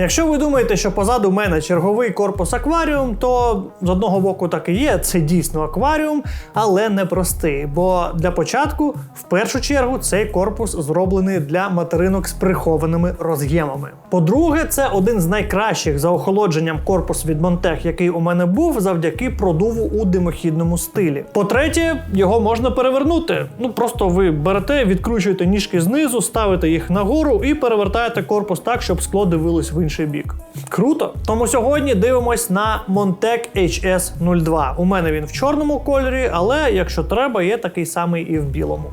Якщо ви думаєте, що позаду мене черговий корпус акваріум, то з одного боку так і є, це дійсно акваріум, але не простий. Бо для початку, в першу чергу, цей корпус зроблений для материнок з прихованими роз'ємами. По-друге, це один з найкращих за охолодженням корпус від Montec, який у мене був завдяки продуву у димохідному стилі. По-третє, його можна перевернути. Ну просто ви берете, відкручуєте ніжки знизу, ставите їх нагору і перевертаєте корпус так, щоб скло дивилось в інший бік. Круто! Тому сьогодні дивимось на Montec HS02. У мене він в чорному кольорі, але якщо треба, є такий самий і в білому.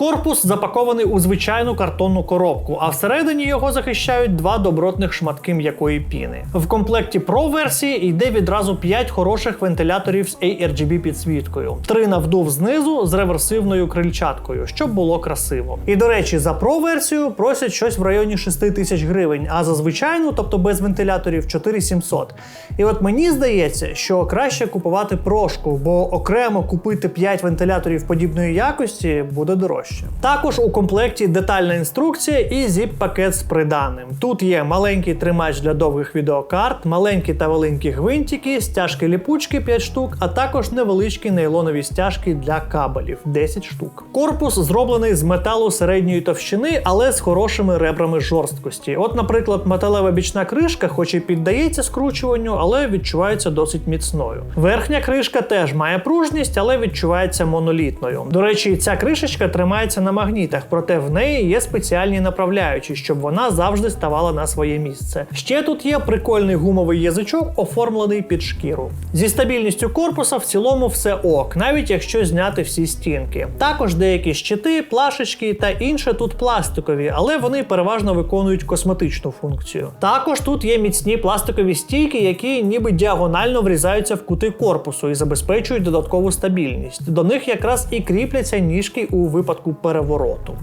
Корпус запакований у звичайну картонну коробку, а всередині його захищають два добротних шматки м'якої піни. В комплекті Pro версії йде відразу 5 хороших вентиляторів з ARGB підсвіткою, три на вдув знизу з реверсивною крильчаткою, щоб було красиво. І до речі, за Pro версію просять щось в районі 6 тисяч гривень, а за звичайну, тобто без вентиляторів, 4700. І от мені здається, що краще купувати прошку, бо окремо купити 5 вентиляторів подібної якості буде дорожче. Також у комплекті детальна інструкція і зіп-пакет з приданим. Тут є маленький тримач для довгих відеокарт, маленькі та великі гвинтики, стяжки ліпучки 5 штук, а також невеличкі нейлонові стяжки для кабелів 10 штук. Корпус зроблений з металу середньої товщини, але з хорошими ребрами жорсткості. От, наприклад, металева бічна кришка, хоч і піддається скручуванню, але відчувається досить міцною. Верхня кришка теж має пружність, але відчувається монолітною. До речі, ця кришечка тримається на магнітах, проте в неї є спеціальні направляючі, щоб вона завжди ставала на своє місце. Ще тут є прикольний гумовий язичок, оформлений під шкіру. Зі стабільністю корпуса в цілому все ок, навіть якщо зняти всі стінки. Також деякі щити, плашечки та інше тут пластикові, але вони переважно виконують косметичну функцію. Також тут є міцні пластикові стійки, які ніби діагонально врізаються в кути корпусу і забезпечують додаткову стабільність. До них якраз і кріпляться ніжки у випадку перевороту.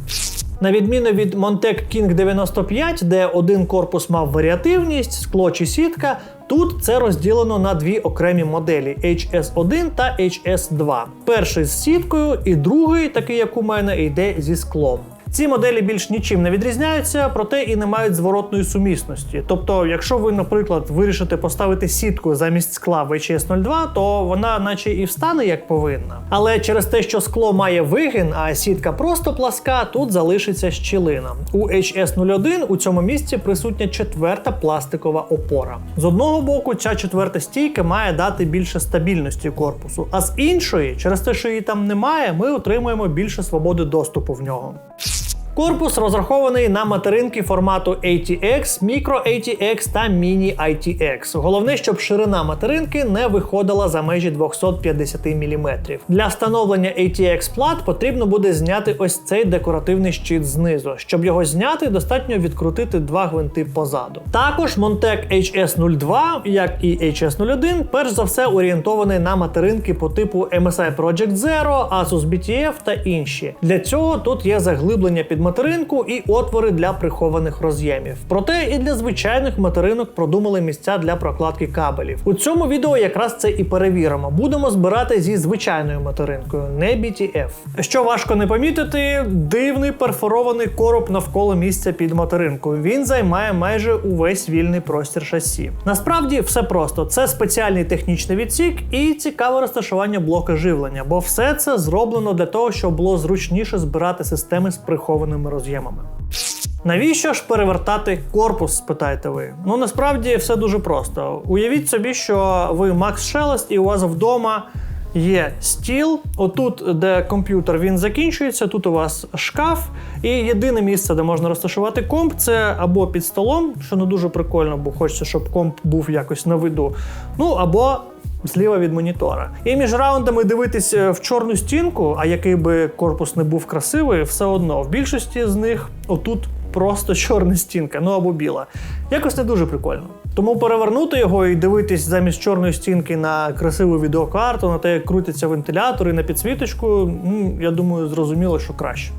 На відміну від Montec King 95, де один корпус мав варіативність, скло чи сітка, тут це розділено на дві окремі моделі HS1 та HS2. Перший з сіткою, і другий, такий як у мене, йде зі склом. Ці моделі більш нічим не відрізняються, проте і не мають зворотної сумісності. Тобто, якщо ви, наприклад, вирішите поставити сітку замість скла в HS02, то вона наче і встане як повинна. Але через те, що скло має вигин, а сітка просто пласка, тут залишиться щілина. У HS01 у цьому місці присутня четверта пластикова опора. З одного боку, ця четверта стійка має дати більше стабільності корпусу, а з іншої, через те, що її там немає, ми отримуємо більше свободи доступу в нього. Корпус розрахований на материнки формату ATX, Micro ATX та Mini ITX. Головне, щоб ширина материнки не виходила за межі 250 мм. Для встановлення ATX плат потрібно буде зняти ось цей декоративний щит знизу. Щоб його зняти, достатньо відкрутити два гвинти позаду. Також Montec HS02, як і HS01, перш за все орієнтований на материнки по типу MSI Project Zero, Asus BTF та інші. Для цього тут є заглиблення під материнку і отвори для прихованих роз'ємів. Проте і для звичайних материнок продумали місця для прокладки кабелів. У цьому відео якраз це і перевіримо. Будемо збирати зі звичайною материнкою, не BTF. Що важко не помітити, дивний перфорований короб навколо місця під материнкою. Він займає майже увесь вільний простір шасі. Насправді все просто: це спеціальний технічний відсік і цікаве розташування блока живлення, бо все це зроблено для того, щоб було зручніше збирати системи з прихованими роз'ємами. Навіщо ж перевертати корпус, спитаєте ви? Ну насправді все дуже просто. Уявіть собі, що ви Макс Шелест, і у вас вдома є стіл. Отут, де комп'ютер він закінчується, тут у вас шкаф, і єдине місце, де можна розташувати комп, це або під столом, що не дуже прикольно, бо хочеться, щоб комп був якось на виду. Ну або зліва від монітора. І між раундами дивитись е, в чорну стінку, а який би корпус не був красивий, все одно в більшості з них отут просто чорна стінка, ну або біла. Якось не дуже прикольно. Тому перевернути його і дивитись замість чорної стінки на красиву відеокарту, на те, як крутяться вентилятори, на підсвіточку, ну, я думаю, зрозуміло, що краще.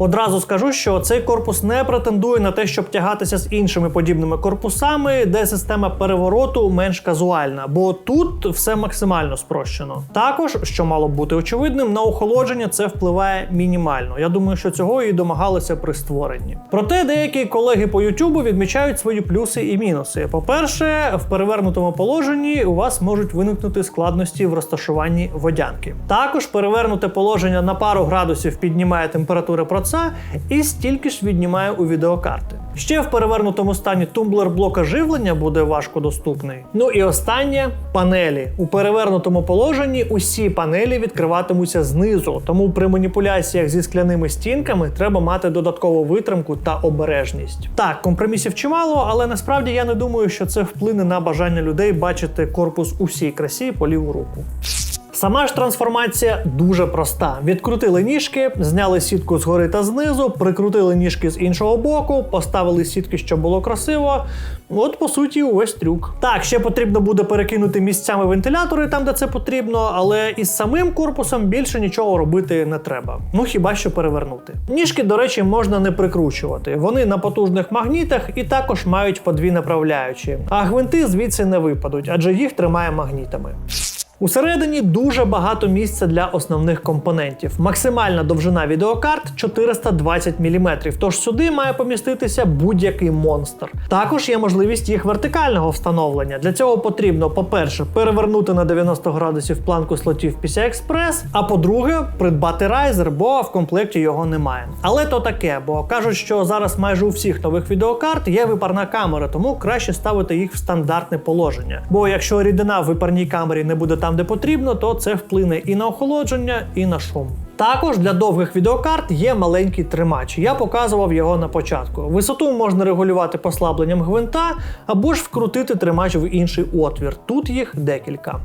Одразу скажу, що цей корпус не претендує на те, щоб тягатися з іншими подібними корпусами, де система перевороту менш казуальна, бо тут все максимально спрощено. Також, що мало б бути очевидним, на охолодження це впливає мінімально. Я думаю, що цього і домагалися при створенні. Проте деякі колеги по Ютубу відмічають свої плюси і мінуси. По-перше, в перевернутому положенні у вас можуть виникнути складності в розташуванні водянки. Також перевернуте положення на пару градусів піднімає температури проца і стільки ж віднімає у відеокарти. Ще в перевернутому стані тумблер блока живлення буде важко доступний. Ну і останнє панелі. У перевернутому положенні усі панелі відкриватимуться знизу, тому при маніпуляціях зі скляними стінками треба мати додаткову витримку та обережність. Так, компромісів чимало, але насправді я не думаю, що це вплине на бажання людей бачити корпус у всій красі по ліву руку. Сама ж трансформація дуже проста. Відкрутили ніжки, зняли сітку згори та знизу, прикрутили ніжки з іншого боку, поставили сітки, щоб було красиво. От, по суті, увесь трюк. Так, ще потрібно буде перекинути місцями вентилятори там, де це потрібно, але із самим корпусом більше нічого робити не треба. Ну хіба що перевернути. Ніжки, до речі, можна не прикручувати. Вони на потужних магнітах і також мають по дві направляючі. А гвинти звідси не випадуть, адже їх тримає магнітами. Усередині дуже багато місця для основних компонентів. Максимальна довжина відеокарт 420 мм, тож сюди має поміститися будь-який монстр. Також є можливість їх вертикального встановлення. Для цього потрібно, по-перше, перевернути на 90 градусів планку слотів PCI Express, а по-друге, придбати райзер, бо в комплекті його немає. Але то таке, бо кажуть, що зараз майже у всіх нових відеокарт є випарна камера, тому краще ставити їх в стандартне положення. Бо якщо рідина в випарній камері не буде там, де потрібно, то це вплине і на охолодження, і на шум. Також для довгих відеокарт є маленький тримач. Я показував його на початку. Висоту можна регулювати послабленням гвинта або ж вкрутити тримач в інший отвір. Тут їх декілька.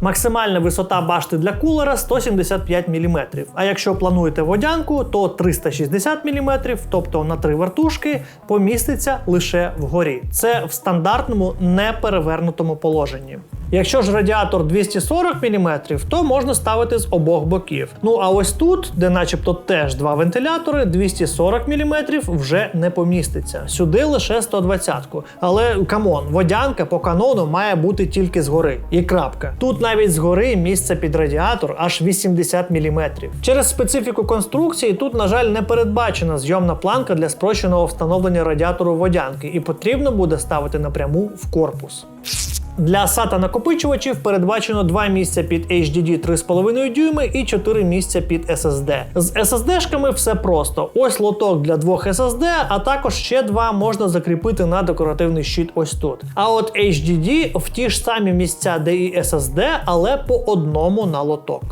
Максимальна висота башти для кулера 175 мм. А якщо плануєте водянку, то 360 мм, тобто на три вертушки, поміститься лише вгорі. Це в стандартному неперевернутому положенні. Якщо ж радіатор 240 мм, то можна ставити з обох боків. Ну а ось тут, де начебто теж два вентилятори, 240 мм вже не поміститься. Сюди лише 120-ку. Але камон, водянка по канону має бути тільки згори. І крапка. Тут навіть згори місце під радіатор аж 80 мм. Через специфіку конструкції тут, на жаль, не передбачена зйомна планка для спрощеного встановлення радіатору водянки, і потрібно буде ставити напряму в корпус. Для SATA накопичувачів передбачено два місця під HDD 3,5 дюйми і 4 місця під SSD. З SSD-шками все просто. Ось лоток для двох SSD, а також ще два можна закріпити на декоративний щит ось тут. А от HDD в ті ж самі місця, де і SSD, але по одному на лоток.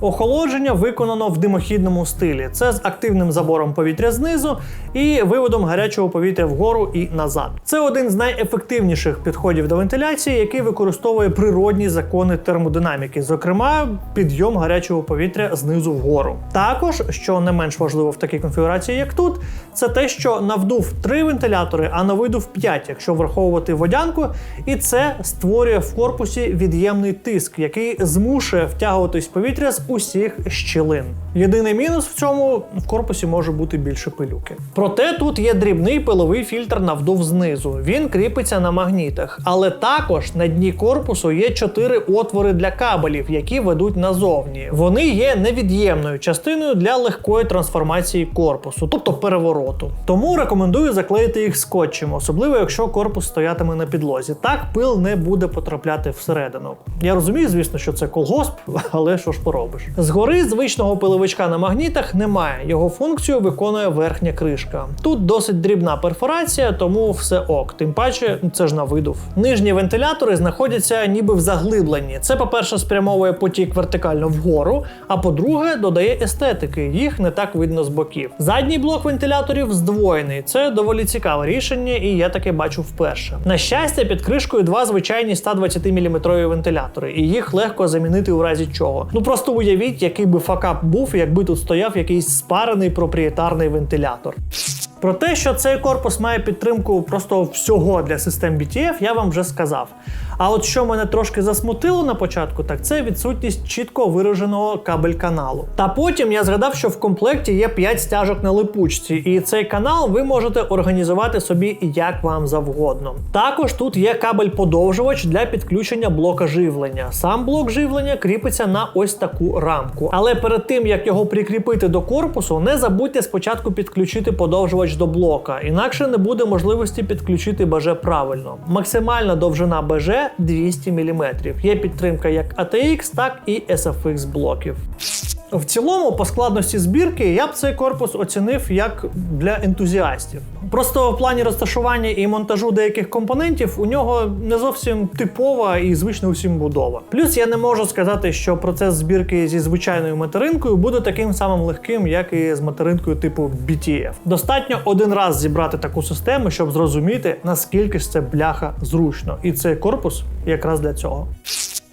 Охолодження виконано в димохідному стилі. Це з активним забором повітря знизу і виводом гарячого повітря вгору і назад. Це один з найефективніших підходів до вентиляції, який використовує природні закони термодинаміки, зокрема підйом гарячого повітря знизу вгору. Також, що не менш важливо в такій конфігурації, як тут, це те, що навдув три вентилятори, а на видув 5, якщо враховувати водянку, і це створює в корпусі від'ємний тиск, який змушує втягуватись повітря з усіх щілин. Єдиний мінус в цьому в корпусі може бути більше пилюки. Проте тут є дрібний пиловий фільтр навдув знизу. Він кріпиться на магнітах, але також на дні корпусу є чотири отвори для кабелів, які ведуть назовні. Вони є невід'ємною частиною для легкої трансформації корпусу, тобто перевороту. Тому рекомендую заклеїти їх скотчем, особливо якщо корпус стоятиме на підлозі. Так пил не буде потрапляти всередину. Я розумію, звісно, що це колгосп, але що ж поробиш. Згори звичного пиловичка на магнітах немає. Його функцію виконує верхня кришка. Тут досить дрібна перфорація, тому все ок. Тим паче, це ж на видув. Нижні вентилятори знаходяться ніби в заглибленні. Це, по-перше, спрямовує потік вертикально вгору, а по-друге, додає естетики. Їх не так видно з боків. Задній блок вентиляторів здвоєний. Це доволі цікаве рішення, і я таке бачу вперше. На щастя, під кришкою два звичайні 120 мм вентилятори, і їх легко замінити у разі чого. Ну просто уявіть, який би факап був, якби тут стояв якийсь спарений проприєтарний вентилятор. Про те, що цей корпус має підтримку просто всього для систем BTF, я вам вже сказав. А от що мене трошки засмутило на початку, так це відсутність чітко вираженого кабель-каналу. Та потім я згадав, що в комплекті є 5 стяжок на липучці, і цей канал ви можете організувати собі як вам завгодно. Також тут є кабель-подовжувач для підключення блока живлення. Сам блок живлення кріпиться на ось таку рамку. Але перед тим як його прикріпити до корпусу, не забудьте спочатку підключити подовжувач до блока, інакше не буде можливості підключити БЖ правильно. Максимальна довжина БЖ 200 мм. Є підтримка як ATX, так і SFX блоків. В цілому, по складності збірки, я б цей корпус оцінив як для ентузіастів. Просто в плані розташування і монтажу деяких компонентів у нього не зовсім типова і звична усім будова. Плюс я не можу сказати, що процес збірки зі звичайною материнкою буде таким самим легким, як і з материнкою типу BTF. Достатньо один раз зібрати таку систему, щоб зрозуміти, наскільки ж це бляха зручно. І цей корпус якраз для цього.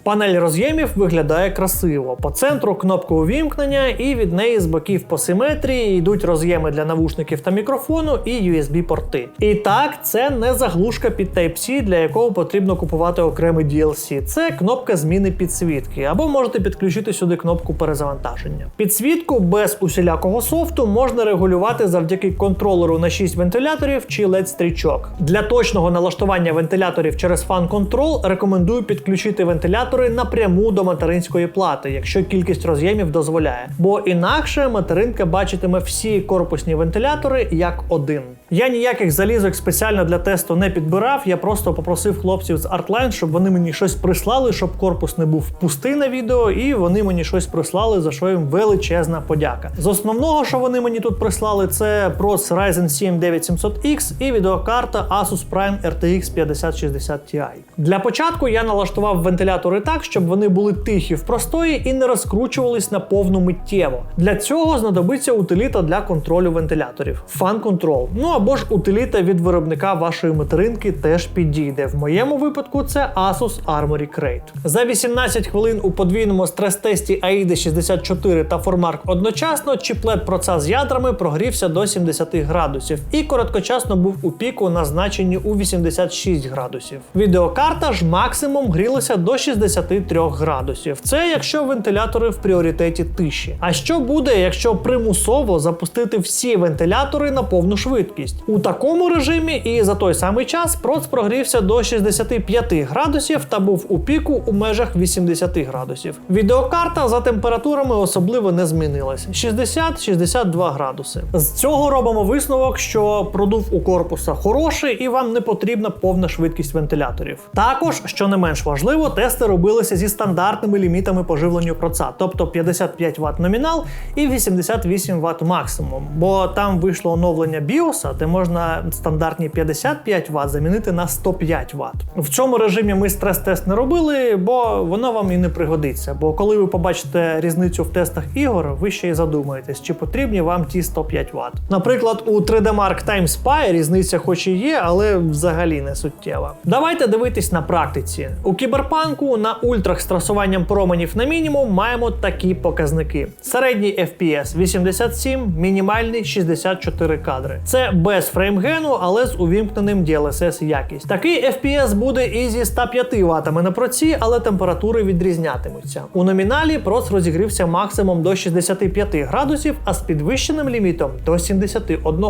Панель роз'ємів виглядає красиво. По центру кнопка увімкнення, і від неї з боків по симетрії йдуть роз'єми для навушників та мікрофону і USB-порти. І так, це не заглушка під Type-C, для якого потрібно купувати окремий DLC. Це кнопка зміни підсвітки, або можете підключити сюди кнопку перезавантаження. Підсвітку без усілякого софту можна регулювати завдяки контролеру на 6 вентиляторів чи LED стрічок. Для точного налаштування вентиляторів через Control рекомендую підключити вентилятор вентилятори напряму до материнської плати, якщо кількість роз'ємів дозволяє. Бо інакше материнка бачитиме всі корпусні вентилятори як один. Я ніяких залізок спеціально для тесту не підбирав. Я просто попросив хлопців з Artline, щоб вони мені щось прислали, щоб корпус не був пустий на відео, і вони мені щось прислали, за що їм величезна подяка. З основного, що вони мені тут прислали, це прос Ryzen 7 9700X і відеокарта Asus Prime RTX 5060 Ti. Для початку я налаштував вентилятори так, щоб вони були тихі в простої і не розкручувались на повну миттєво. Для цього знадобиться утиліта для контролю вентиляторів Fan Control. Ну або ж утиліта від виробника вашої материнки теж підійде. В моєму випадку це Asus Armory Crate. За 18 хвилин у подвійному стрес-тесті AIDA 64 та Formark одночасно чіплет проца з ядрами прогрівся до 70 градусів і короткочасно був у піку назначені у 86 градусів. Відеокарта ж максимум грілася до 63 градусів. Це якщо вентилятори в пріоритеті тиші. А що буде, якщо примусово запустити всі вентилятори на повну швидкість? У такому режимі і за той самий час проц прогрівся до 65 градусів та був у піку у межах 80 градусів. Відеокарта за температурами особливо не змінилась 60-62 градуси. З цього робимо висновок, що продув у корпуса хороший і вам не потрібна повна швидкість вентиляторів. Також, що не менш важливо, тести робилися зі стандартними лімітами поживлення проца, тобто 55 Вт номінал і 88 Вт максимум. Бо там вийшло оновлення BIOS, де можна стандартні 55 Вт замінити на 105 Вт. В цьому режимі ми стрес-тест не робили, бо воно вам і не пригодиться. Бо коли ви побачите різницю в тестах ігор, ви ще й задумаєтесь, чи потрібні вам ті 105 Вт. Наприклад, у 3D Mark Time Spy різниця хоч і є, але взагалі не суттєва. Давайте дивитись на практиці. У кіберпанку на ультрах з трасуванням променів на мінімум маємо такі показники: середній FPS 87, мінімальний 64 кадри. Це без фреймгену, але з увімкненим DLSS якість. Такий FPS буде і зі 105 Вт на проці, але температури відрізнятимуться. У номіналі проц розігрівся максимум до 65 градусів, а з підвищеним лімітом до 71.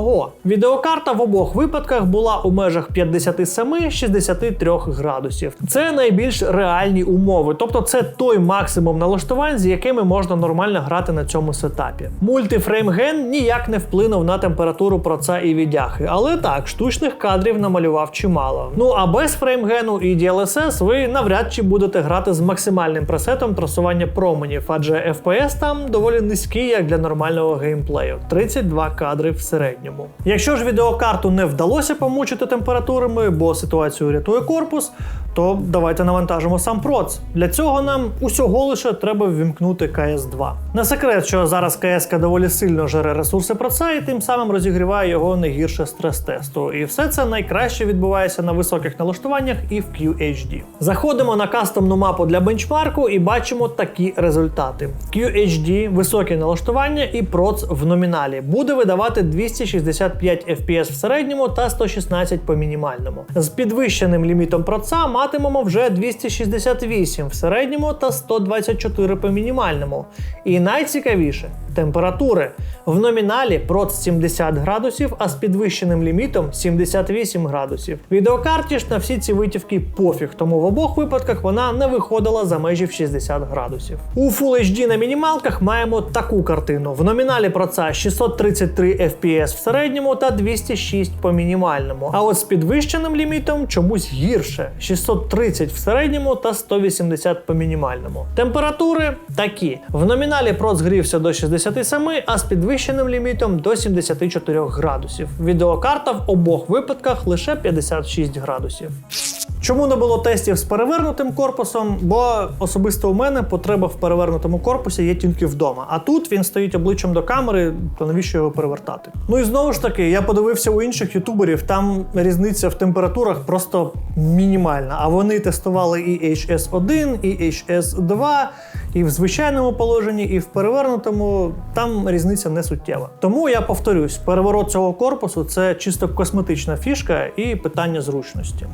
Відеокарта в обох випадках була у межах 57-63 градусів. Це найбільш реальні умови, тобто це той максимум налаштувань, з якими можна нормально грати на цьому сетапі. Мультифреймген ніяк не вплинув на температуру проца і відяхи, але так, штучних кадрів намалював чимало. Ну а без фреймгену і DLSS ви навряд чи будете грати з максимальним пресетом трасування променів, адже FPS там доволі низький, як для нормального геймплею 32 кадри в середньому. Якщо ж відеокарту не вдалося помучити температурами, бо ситуацію рятує корпус, то давайте навантажимо сам проц. Для цього нам усього лише треба ввімкнути CS2. Не секрет, що зараз CS доволі сильно жере ресурси проца і тим самим розігріває його не гірше стрес-тесту. І все це найкраще відбувається на високих налаштуваннях і в QHD. Заходимо на кастомну мапу для бенчмарку і бачимо такі результати: QHD, високі налаштування і проц в номіналі буде видавати 265 FPS в середньому та 116 по мінімальному. З підвищеним лімітом проца матимемо вже 268 в середньому та 124 по мінімальному. І найцікавіше температури. В номіналі проц 70 градусів, а з підвищеним лімітом 78 градусів. Відеокарті ж на всі ці витівки пофіг, тому в обох випадках вона не виходила за межі в 60 градусів. У Full HD на мінімалках маємо таку картину. В номіналі проца 633 FPS в середньому та 206 по мінімальному. А от з підвищеним лімітом чомусь гірше 630 в середньому та 180 по мінімальному. Температури такі. В номіналі проц згрівся до 67, а з підвищеним лімітом до 74 градусів. Відеокарта в обох випадках лише 56 градусів. Чому не було тестів з перевернутим корпусом? Бо особисто у мене потреба в перевернутому корпусі є тільки вдома. А тут він стоїть обличчям до камери, то навіщо його перевертати? Ну і знову ж таки, я подивився у інших ютуберів, там різниця в температурах просто мінімальна. А вони тестували і HS1, і HS2, і в звичайному положенні, і в перевернутому там різниця не суттєва. Тому я повторюсь, переворот цього корпусу це чисто косметична фішка і питання зручності.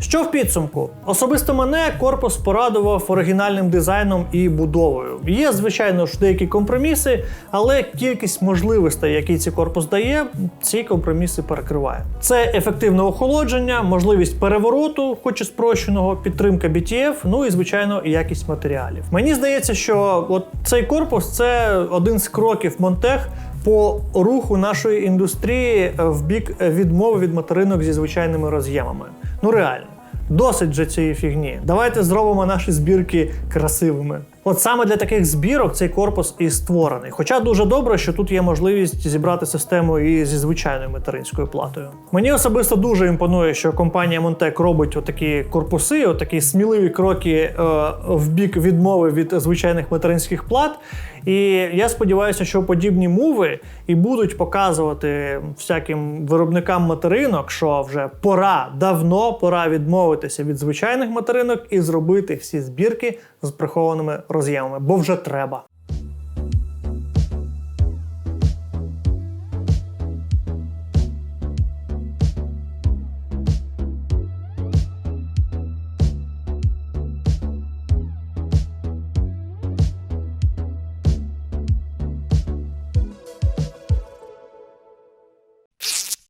Що в підсумку? Особисто мене корпус порадував оригінальним дизайном і будовою. Є, звичайно ж, деякі компроміси, але кількість можливостей, які цей корпус дає, ці компроміси перекриває. Це ефективне охолодження, можливість перевороту, хоч і спрощеного, підтримка BTF, ну і звичайно якість матеріалів. Мені здається, що от цей корпус це один з кроків Монтех по руху нашої індустрії в бік відмови від материнок зі звичайними роз'ємами. Ну реально. Досить же цієї фігні. Давайте зробимо наші збірки красивими. От саме для таких збірок цей корпус і створений. Хоча дуже добре, що тут є можливість зібрати систему і зі звичайною материнською платою. Мені особисто дуже імпонує, що компанія Montec робить отакі корпуси, отакі сміливі кроки е, в бік відмови від звичайних материнських плат. І я сподіваюся, що подібні муви і будуть показувати всяким виробникам материнок, що вже пора, давно пора відмовитися від звичайних материнок і зробити всі збірки з прихованими роз'ємами, бо вже треба.